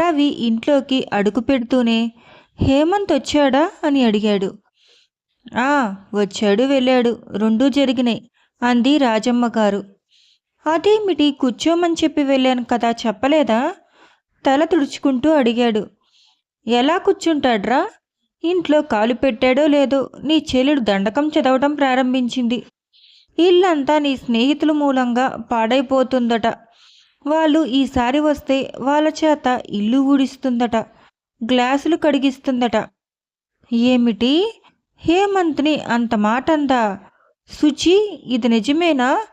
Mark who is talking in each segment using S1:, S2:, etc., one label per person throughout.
S1: రవి ఇంట్లోకి అడుగు పెడుతూనే హేమంత్ వచ్చాడా? అని అడిగాడు. ఆ వచ్చాడు వెళ్ళాడు. రెండూ జరిగినాయి అంది రాజమ్మ గారు. అదేమిటి కూర్చోమని చెప్పి వెళ్ళాను కదా చెప్పలేదా? తల తుడుచుకుంటూ అడిగాడు. ఎలా కూర్చుంటాడ్రా? ఇంట్లో కాలు పెట్టాడో లేదో నీ చెల్లెడు దండకం చదవటం ప్రారంభించింది. ఇల్లంతా నీ స్నేహితుల మూలంగా పాడైపోతుందట. వాళ్ళు ఈసారి వస్తే వాళ్ళ చేత ఇల్లు ఊడిస్తుందట గ్లాసులు కడిగిస్తుందట. ఏమిటి? హేమంత్ని అంత మాట అందా శుచి ఇది నిజమేనా?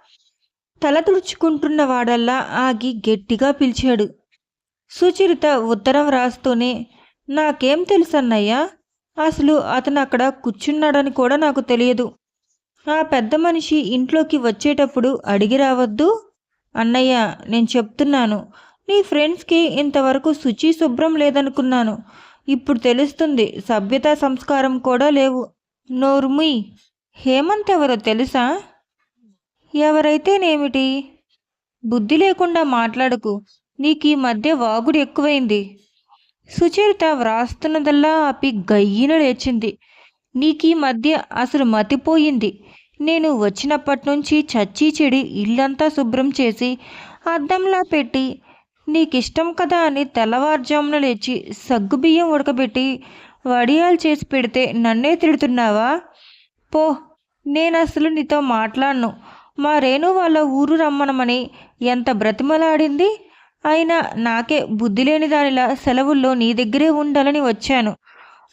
S1: తల తుడుచుకుంటున్న వాడల్లా ఆగి గట్టిగా పిలిచాడు. సుచరిత ఉత్తరం రాస్తూనే నాకేం తెలుసన్నయ్యా? అసలు అతను అక్కడ కూర్చున్నాడని కూడా నాకు తెలియదు. ఆ పెద్ద మనిషి ఇంట్లోకి వచ్చేటప్పుడు అడిగి రావద్దు. అన్నయ్య నేను చెప్తున్నాను. నీ ఫ్రెండ్స్కి ఇంతవరకు శుచి శుభ్రం లేదనుకున్నాను. ఇప్పుడు తెలుస్తుంది సభ్యత సంస్కారం కూడా లేవు. నోర్మి హేమంత్ ఎవరో తెలుసా? ఎవరైతేనేమిటి బుద్ధి లేకుండా మాట్లాడకు. నీకు ఈ మధ్య వాగుడు ఎక్కువైంది. సుచరిత వ్రాస్తున్నదల్లా ఆపి గయ్యిన లేచింది. నీకీ మధ్య అసలు మతిపోయింది. నేను వచ్చినప్పటి నుంచి చచ్చి చెడి ఇల్లంతా శుభ్రం చేసి అద్దంలా పెట్టి నీకిష్టం కదా అని తెల్లవారుజామున లేచి సగ్గుబియ్యం ఉడకబెట్టి వడియాలు చేసి పెడితే నన్నే తిడుతున్నావా? పో నేను అసలు నీతో మాట్లాడను. మా రేణు వాళ్ళ ఊరు రమ్మనమని ఎంత బ్రతిమలాడింది? అయినా నాకే బుద్ధి లేని దానిలా సెలవుల్లో నీ దగ్గరే ఉండాలని వచ్చాను.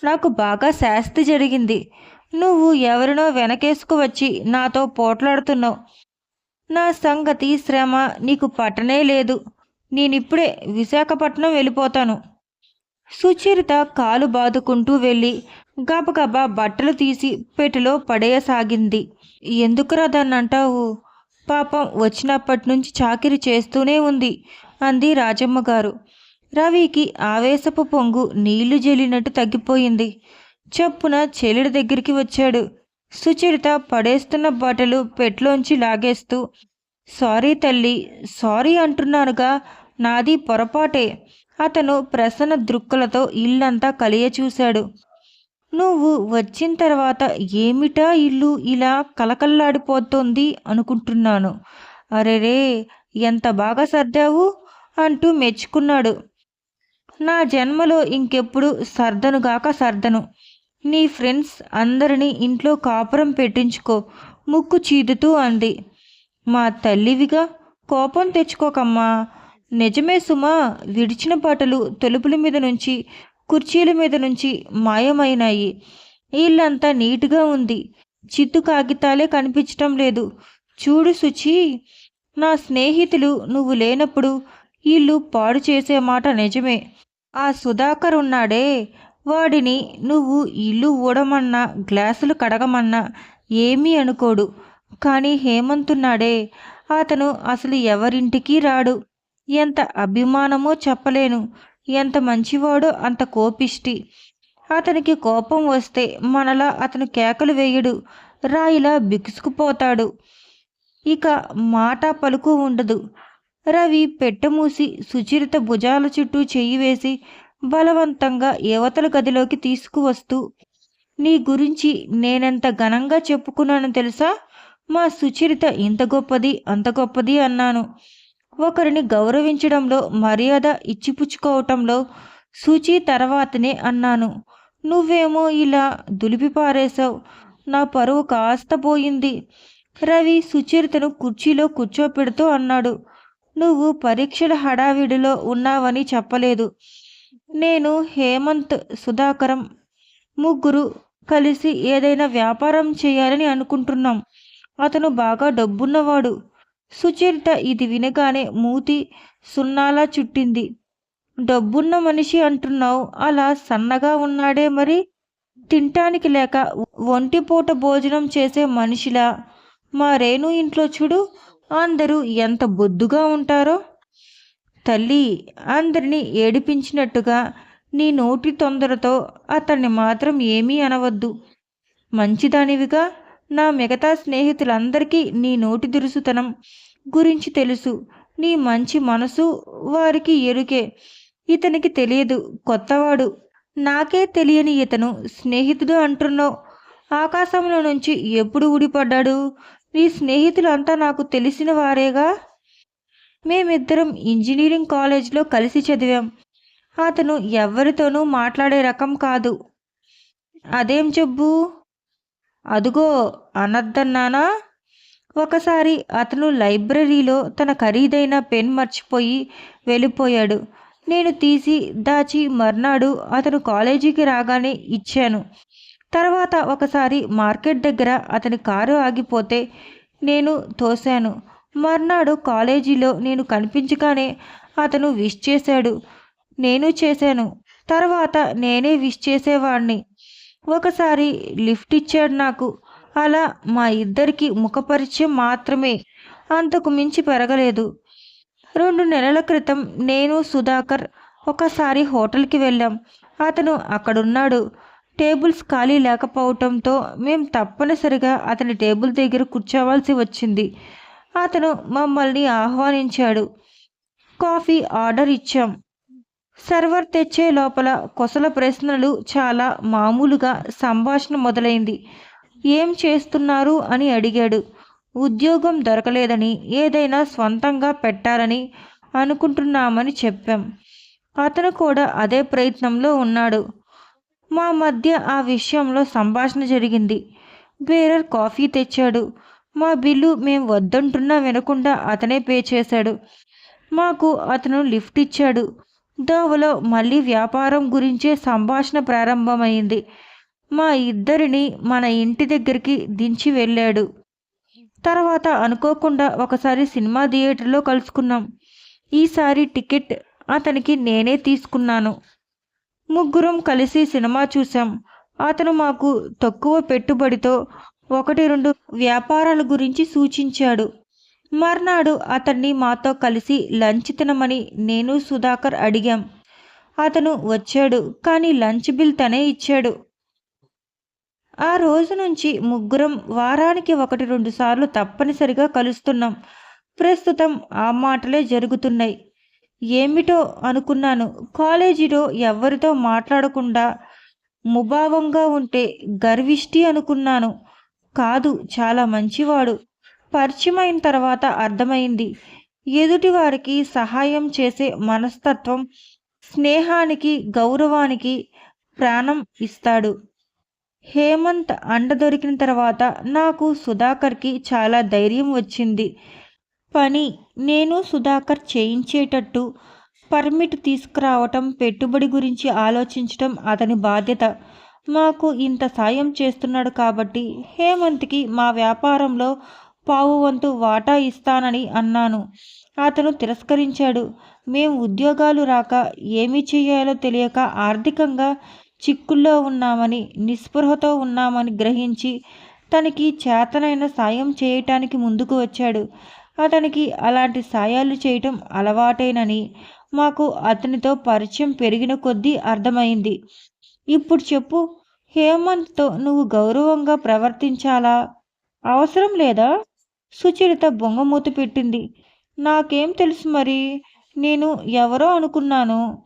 S1: నాకు బాగా శాస్తి జరిగింది. నువ్వు ఎవరినో వెనకేసుకు వచ్చి నాతో పోట్లాడుతున్నావు. నా సంగతి శ్రమ నీకు పట్టనే లేదు. నేనిప్పుడే విశాఖపట్నం వెళ్ళిపోతాను. సుచరిత కాలు బాదుకుంటూ వెళ్ళి గబగబా బట్టలు తీసి పెట్టెలో పడేయసాగింది. ఎందుకురా దాన్ని అంటావు? పాపం వచ్చినప్పటి నుంచి చాకిరి చేస్తూనే ఉంది అంది రాజమ్మ గారు రవికి ఆవేశపు పొంగు నీళ్ళు జల్లినట్టు తగ్గిపోయింది. చప్పున చెల్లెడి దగ్గరికి వచ్చాడు. సుచరిత పడేస్తున్న బట్టలు పెట్లోంచి లాగేస్తూ సారీ తల్లి సారీ అంటున్నానుగా నాది పొరపాటే అతను ప్రసన్న దృక్కులతో ఇల్లంతా కలియ చూశాడు. నువ్వు వచ్చిన తర్వాత ఏమిటా ఇల్లు ఇలా కలకల్లాడిపోతోంది అనుకుంటున్నాను. అరెరే ఎంత బాగా సర్దావు అంటూ మెచ్చుకున్నాడు. నా జన్మలో ఇంకెప్పుడు సర్దనుగాక సర్దను. నీ ఫ్రెండ్స్ అందరినీ ఇంట్లో కాపురం పెట్టించుకో ముక్కు చీదుతూ అంది. మా తల్లివిగా కోపం తెచ్చుకోకమ్మా. నిజమే సుమా విడిచిన బట్టలు తలుపుల మీద నుంచి కుర్చీల మీద నుంచి మాయమైనాయి. ఇల్లంతా నీట్గా ఉంది. చిత్తు కాగితాలే కనిపించటం లేదు. చూడు సుచి నా స్నేహితులు నువ్వు లేనప్పుడు ఇల్లు పాడు చేసే మాట నిజమే. ఆ సుధాకర్ ఉన్నాడే వాడిని నువ్వు ఇల్లు ఊడమన్నా గ్లాసులు కడగమన్నా ఏమీ అనుకోడు. కానీ హేమంతున్నాడే అతను అసలు ఎవరింటికి రాడు. ఎంత అభిమానమో చెప్పలేను. ఎంత మంచివాడో అంత కోపిష్టి. అతనికి కోపం వస్తే మనలా అతను కేకలు వేయడు. రాయిలా బిగుసుకుపోతాడు. ఇక మాట పలుకు ఉండదు. రవి పెట్టమూసి సుచరిత భుజాల చుట్టూ చెయ్యి వేసి బలవంతంగా యువతల గదిలోకి తీసుకువస్తూ నీ గురించి నేనెంత ఘనంగా చెప్పుకున్నాను తెలుసా? మా సుచరిత ఇంత గొప్పది అంత గొప్పది అన్నాను. ఒకరిని గౌరవించడంలో మర్యాద ఇచ్చిపుచ్చుకోవటంలో సూచి తర్వాతనే అన్నాను. నువ్వేమో ఇలా దులిపి పారేశావు నా పరువు కాస్త పోయింది. రవి సుచరితను కుర్చీలో కూర్చోపెడుతూ అన్నాడు. నువ్వు పరీక్షల హడావిడిలో ఉన్నావని చెప్పలేదు. నేను హేమంత్ సుధాకరం ముగ్గురు కలిసి ఏదైనా వ్యాపారం చేయాలని అనుకుంటున్నాం. అతను బాగా డబ్బున్నవాడు. సుచరిత ఇది వినగానే మూతి సున్నాలా చుట్టింది. డబ్బున్న మనిషి అంటున్నావు అలా సన్నగా ఉన్నాడే మరి? తింటానికి లేక ఒంటిపూట భోజనం చేసే మనిషిలా? మా రేణు ఇంట్లో చూడు అందరూ ఎంత బొద్దుగా ఉంటారో! తల్లి అందరినీ ఏడిపించినట్టుగా నీ నోటి తొందరతో అతన్ని మాత్రం ఏమీ అనవద్దు. మంచిదానివిగా నా మిగతా స్నేహితులందరికీ నీ నోటి దురుసుతనం గురించి తెలుసు. నీ మంచి మనసు వారికి ఎరుకే. ఇతనికి తెలియదు కొత్తవాడు. నాకే తెలియని ఇతను స్నేహితుడు అంటున్నావు. ఆకాశంలో నుంచి ఎప్పుడు ఊడిపడ్డాడు? నీ స్నేహితులంతా నాకు తెలిసిన వారేగా? మేమిద్దరం ఇంజనీరింగ్ కాలేజ్లో కలిసి చదివాం. అతను ఎవరితోనూ మాట్లాడే రకం కాదు. అదేం జబ్బు అదుగో అనద్దన్నానా? ఒకసారి అతను లైబ్రరీలో తన ఖరీదైన పెన్ మర్చిపోయి వెళ్ళిపోయాడు. నేను తీసి దాచి మర్నాడు అతను కాలేజీకి రాగానే ఇచ్చాను. తర్వాత ఒకసారి మార్కెట్ దగ్గర అతని కారు ఆగిపోతే నేను తోశాను. మర్నాడు కాలేజీలో నేను కనిపించగానే అతను విష్ చేశాడు. నేను చేశాను. తర్వాత నేనే విష్ చేసేవాణ్ణి. ఒకసారి లిఫ్ట్ ఇచ్చాడు నాకు. అలా మా ఇద్దరికి ముఖపరిచయం మాత్రమే. అంతకు మించి పెరగలేదు. రెండు నెలల క్రితం నేను సుధాకర్ ఒకసారి హోటల్కి వెళ్ళాం. అతను అక్కడున్నాడు. టేబుల్స్ ఖాళీ లేకపోవటంతో మేము తప్పనిసరిగా అతని టేబుల్ దగ్గర కూర్చోవాల్సి వచ్చింది. అతను మమ్మల్ని ఆహ్వానించాడు. కాఫీ ఆర్డర్ ఇచ్చాం. సర్వర్ తెచ్చే లోపల కొసల ప్రశ్నలు చాలా మామూలుగా సంభాషణ మొదలైంది. ఏం చేస్తున్నారు అని అడిగాడు. ఉద్యోగం దొరకలేదని ఏదైనా స్వంతంగా పెట్టాలని అనుకుంటున్నామని చెప్పాం. అతను కూడా అదే ప్రయత్నంలో ఉన్నాడు. మా మధ్య ఆ విషయంలో సంభాషణ జరిగింది. బేరర్ కాఫీ తెచ్చాడు. మా బిల్లు మేము వద్దంటున్నా వినకుండా అతనే పే చేశాడు. మాకు అతను లిఫ్ట్ ఇచ్చాడు. దోవలో మళ్ళీ వ్యాపారం గురించే సంభాషణ ప్రారంభమైంది. మా ఇద్దరిని మన ఇంటి దగ్గరికి దించి వెళ్ళాడు. తర్వాత అనుకోకుండా ఒకసారి సినిమా థియేటర్లో కలుసుకున్నాం. ఈసారి టికెట్ అతనికి నేనే తీసుకున్నాను. ముగ్గురం కలిసి సినిమా చూసాం అతను మాకు తక్కువ పెట్టుబడితో ఒకటి రెండు వ్యాపారాల గురించి సూచించాడు. మర్నాడు అతన్ని మాతో కలిసి లంచ్ తినమని నేను సుధాకర్ అడిగాం. అతను వచ్చాడు కానీ లంచ్ బిల్ తనే ఇచ్చాడు. ఆ రోజు నుంచి ముగ్గురం వారానికి ఒకటి రెండు సార్లు తప్పనిసరిగా కలుస్తున్నాం. ప్రస్తుతం ఆ మాటలే జరుగుతున్నాయి. ఏమిటో అనుకున్నాను. కాలేజీలో ఎవరితో మాట్లాడకుండా ముభావంగా ఉంటే గర్విష్టి అనుకున్నాను. కాదు చాలా మంచివాడు. పరిచయం అయిన తర్వాత అర్థమైంది. ఎదుటి వారికి సహాయం చేసే మనస్తత్వం స్నేహానికి గౌరవానికి ప్రాణం ఇస్తాడు. హేమంత్ అండ దొరికిన తర్వాత నాకు సుధాకర్కి చాలా ధైర్యం వచ్చింది. పని నేను సుధాకర్ చేయించేటట్టు పర్మిట్ తీసుకురావటం పెట్టుబడి గురించి ఆలోచించటం అతని బాధ్యత. మాకు ఇంత సాయం చేస్తున్నాడు కాబట్టి హేమంత్కి మా వ్యాపారంలో పావు వంతు వాటా ఇస్తానని అన్నాను. అతను తిరస్కరించాడు. మేము ఉద్యోగాలు రాక ఏమి చేయాలో తెలియక ఆర్థికంగా చిక్కుల్లో ఉన్నామని నిస్పృహతో ఉన్నామని గ్రహించి తనకి చేతనైన సాయం చేయటానికి ముందుకు వచ్చాడు. అతనికి అలాంటి సాయాలు చేయటం అలవాటేనని మాకు అతనితో పరిచయం పెరిగిన కొద్దీ అర్థమైంది. ఇప్పుడు చెప్పు హేమంత్తో నువ్వు గౌరవంగా ప్రవర్తించాలా? అవసరం లేదా? సుచరిత బొంగమూత పెట్టింది. నాకేం తెలుసు మరి? నేను ఎవరో అనుకున్నాను.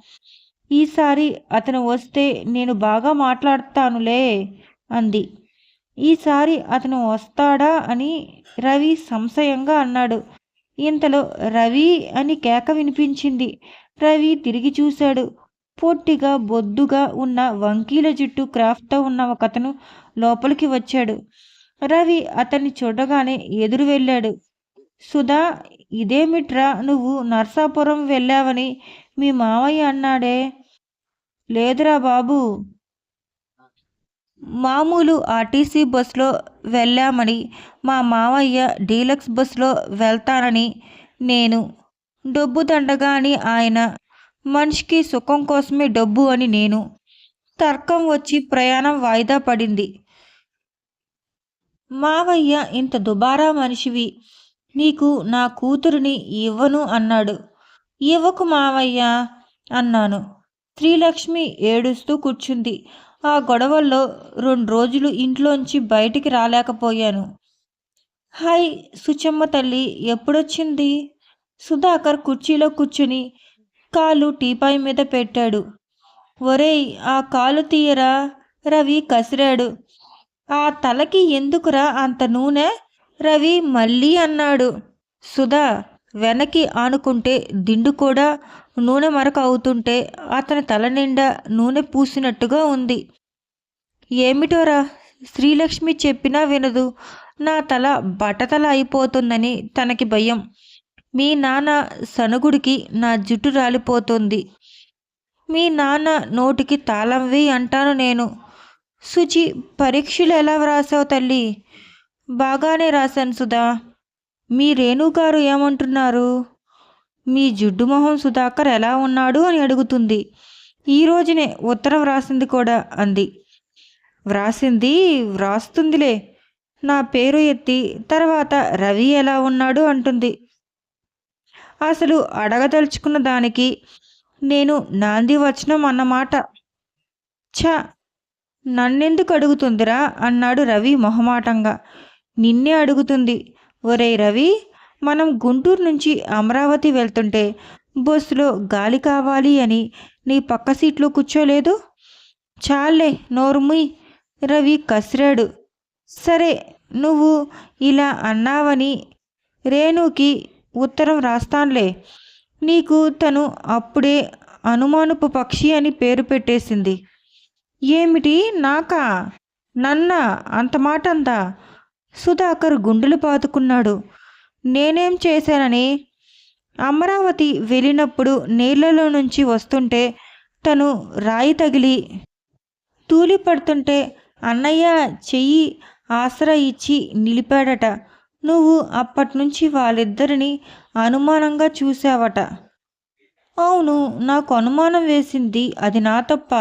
S1: ఈసారి అతను వస్తే నేను బాగా మాట్లాడతానులే అంది. ఈసారి అతను వస్తాడా అని రవి సంశయంగా అన్నాడు. ఇంతలో రవి అని కేక వినిపించింది. రవి తిరిగి చూశాడు. పొట్టిగా బొద్దుగా ఉన్న వంకీల జుట్టు క్రాఫ్ట్తో ఉన్న ఒకతను లోపలికి వచ్చాడు. రవి అతన్ని చూడగానే ఎదురు వెళ్ళాడు. సుధా ఇదేమిట్రా నువ్వు నర్సాపురం వెళ్ళావని మీ మావయ్య అన్నాడే? లేదురా బాబు. మామూలు ఆర్టీసీ బస్సులో వెళ్ళామని మా మావయ్య డీలక్స్ బస్సులో వెళ్తానని నేను. డబ్బు దండగా అని ఆయన మనిషికి సుఖం కోసమే డబ్బు అని నేను. తర్కం వచ్చి ప్రయాణం వాయిదా పడింది. మావయ్య ఇంత దుబారా మనిషివి. నీకు నా కూతురిని ఇవ్వను అన్నాడు. ఇవ్వకు మావయ్య అన్నాను. శ్రీలక్ష్మి ఏడుస్తూ కూర్చుంది. ఆ గొడవల్లో రెండు రోజులు ఇంట్లోంచి బయటికి రాలేకపోయాను. హాయ్ సుచమ్మ తల్లి ఎప్పుడొచ్చింది? సుధాకర్ కుర్చీలో కూర్చుని కాలు టీపాయ్ మీద పెట్టాడు. ఒరేయ్ ఆ కాలు తీయరా? రవి కసిరాడు. ఆ తలకి ఎందుకురా అంత నూనె? రవి మళ్ళీ అన్నాడు. సుధా వెనక్కి ఆనుకుంటే దిండు కూడా నూనె మరక అవుతుంటే అతని తల నిండా నూనె పూసినట్టుగా ఉంది. ఏమిటోరా? శ్రీలక్ష్మి చెప్పినా వినదు. నా తల బట్టతల అయిపోతుందని తనకి భయం. మీ నాన్న సనుగుడికి నా జుట్టు రాలిపోతుంది. మీ నాన్న నోటికి తాళం వేయి అంటాను నేను. సుచి పరీక్షలు ఎలా వ్రాసావు తల్లి? బాగానే రాశాను సుధా. మీ రేణుగారు ఏమంటున్నారు? మీ జుడ్డు మొహం సుధాకర్ ఎలా ఉన్నాడు అని అడుగుతుంది. ఈ రోజునే ఉత్తరం వ్రాసింది కూడా అంది. వ్రాసింది వ్రాస్తుందిలే. నా పేరు ఎత్తి తర్వాత రవి ఎలా ఉన్నాడు అంటుంది. అసలు అడగదలుచుకున్న దానికి నేను నాంది వచనం అన్నమాట. ఛ! నన్నెందుకు అడుగుతుందిరా? అన్నాడు రవి మొహమాటంగా. నిన్నే అడుగుతుంది. ఒరే రవి మనం గుంటూరు నుంచి అమరావతి వెళ్తుంటే బస్సులో గాలి కావాలి అని నీ పక్క సీట్లో కూర్చోలేదు? చాలే నోరుముయ్ రవి కసిరాడు. సరే నువ్వు ఇలా అన్నావని రేణుకి ఉత్తరం రాస్తాన్లే. నీకు తను అప్పుడే అనుమానపు పక్షి అని పేరు పెట్టేసింది. ఏమిటి నాకా? నన్న అంత మాట అందా సుధాకర్ గుండెలు పాతుకున్నాడు. నేనేం చేశానని? అమరావతి వెళ్ళినప్పుడు నీళ్ళలో నుంచి వస్తుంటే తను రాయి తగిలి తూలి పడుతుంటే అన్నయ్య చెయ్యి ఆసరా ఇచ్చి నిలిపాడట. నువ్వు అప్పటినుంచి వాళ్ళిద్దరిని అనుమానంగా చూసావట అవును నాకు అనుమానం వేసింది అది నా తప్ప.